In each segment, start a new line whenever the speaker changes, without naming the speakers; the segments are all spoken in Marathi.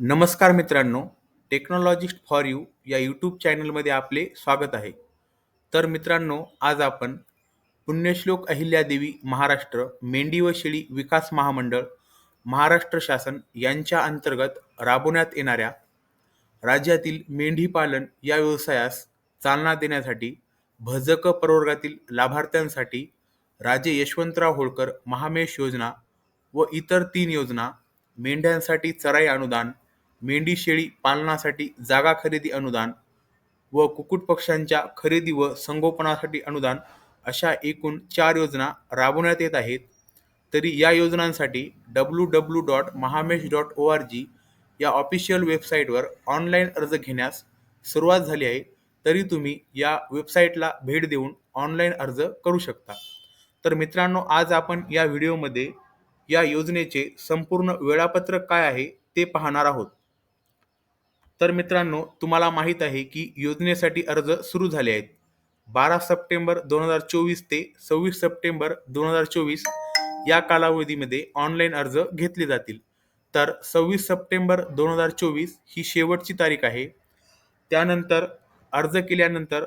नमस्कार मित्रांनो टेक्नॉलॉजिस्ट फॉर यू या यूट्यूब चॅनलमध्ये आपले स्वागत आहे. तर मित्रांनो आज आपण पुण्यश्लोक अहिल्यादेवी महाराष्ट्र मेंढी व शेळी विकास महामंडळ महाराष्ट्र शासन यांच्या अंतर्गत राबवण्यात येणाऱ्या राज्यातील मेंढीपालन या व्यवसायास चालना देण्यासाठी भजक प्रवर्गातील लाभार्थ्यांसाठी राजे यशवंतराव होळकर महामेश योजना व इतर तीन योजना मेंढ्यांसाठी चराई अनुदान मेंढी शेळी पालनासाठी जागा खरेदी अनुदान व कुक्कुटपक्ष्यांच्या खरेदी व संगोपनासाठी अनुदान अशा एकूण चार योजना राबवण्यात येत आहेत. तरी या योजनांसाठी W W dot Mahamesh dot O R G या ऑफिशियल वेबसाईटवर ऑनलाईन अर्ज घेण्यास सुरुवात झाली आहे. तरी तुम्ही या वेबसाईटला भेट देऊन ऑनलाईन अर्ज करू शकता. तर मित्रांनो आज आपण या व्हिडिओमध्ये या योजनेचे संपूर्ण वेळापत्रक काय आहे ते पाहणार आहोत. तर मित्रांनो तुम्हाला माहीत आहे की योजनेसाठी अर्ज सुरू झाले आहेत. बारा सप्टेंबर दोन हजार चोवीस ते सव्वीस सप्टेंबर दोन हजार चोवीस या कालावधीमध्ये ऑनलाईन अर्ज घेतले जातील. तर सव्वीस सप्टेंबर दोन हजार चोवीस ही शेवटची तारीख आहे. त्यानंतर अर्ज केल्यानंतर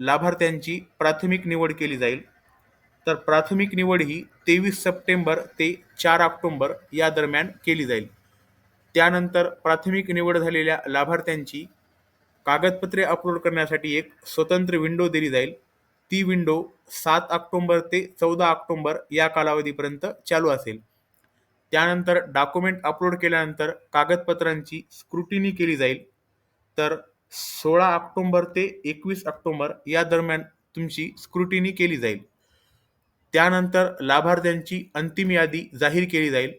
लाभार्थ्यांची प्राथमिक निवड केली जाईल. तर प्राथमिक निवड ही तेवीस सप्टेंबर ते चार ऑक्टोंबर या दरम्यान केली जाईल. त्यानंतर प्राथमिक निवड झालेल्या लाभार्थ्यांची कागदपत्रे अपलोड करण्यासाठी एक स्वतंत्र विंडो दिली जाईल. ती विंडो सात ऑक्टोंबर ते चौदा ऑक्टोंबर या कालावधीपर्यंत चालू असेल. त्यानंतर डॉक्युमेंट अपलोड केल्यानंतर कागदपत्रांची स्क्रुटिनी केली जाईल. तर सोळा ऑक्टोंबर ते एकवीस ऑक्टोंबर या दरम्यान तुमची स्क्रुटिनी केली जाईल. त्यानंतर लाभार्थ्यांची अंतिम यादी जाहीर केली जाईल.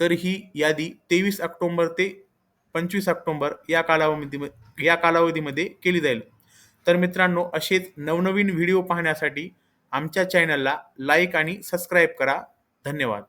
तर ही यादी तेवीस ऑक्टोंबर ते पंचवीस ऑक्टोंबर या कालावधीमध्ये या कालावधीमध्ये केली जाईल. तर मित्रांनो असेच नवनवीन व्हिडिओ पाहण्यासाठी आमच्या चॅनलला लाईक आणि सबस्क्राईब करा. धन्यवाद.